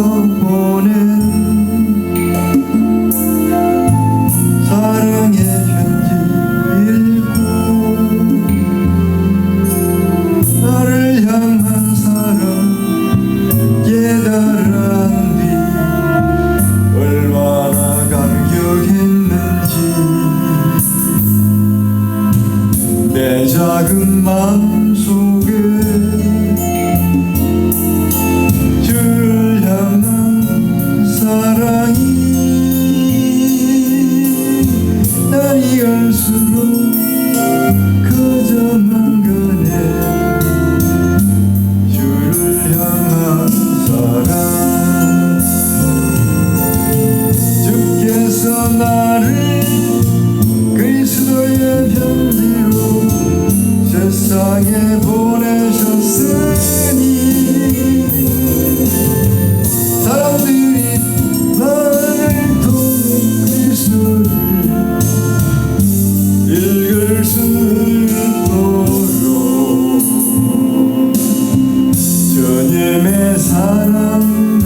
써보는 사랑의 편지 읽고 나를 향한 사랑 깨달은 뒤 얼마나 감격했는지 내 작은 마음속에 갈수록 커져만 가네. 주를 향한 사랑. 주께서 나를 그리스도의 편지로 세상에 보 사랑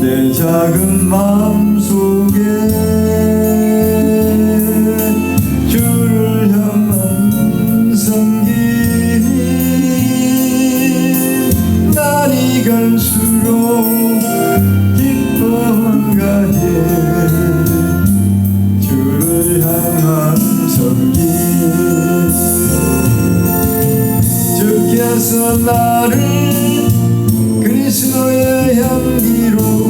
내 작은 마음 속에 주를 향한 섬김이 날이 갈수록 기뻐가네 주를 향한 섬김. 주께서 나를 그리스도의 향기로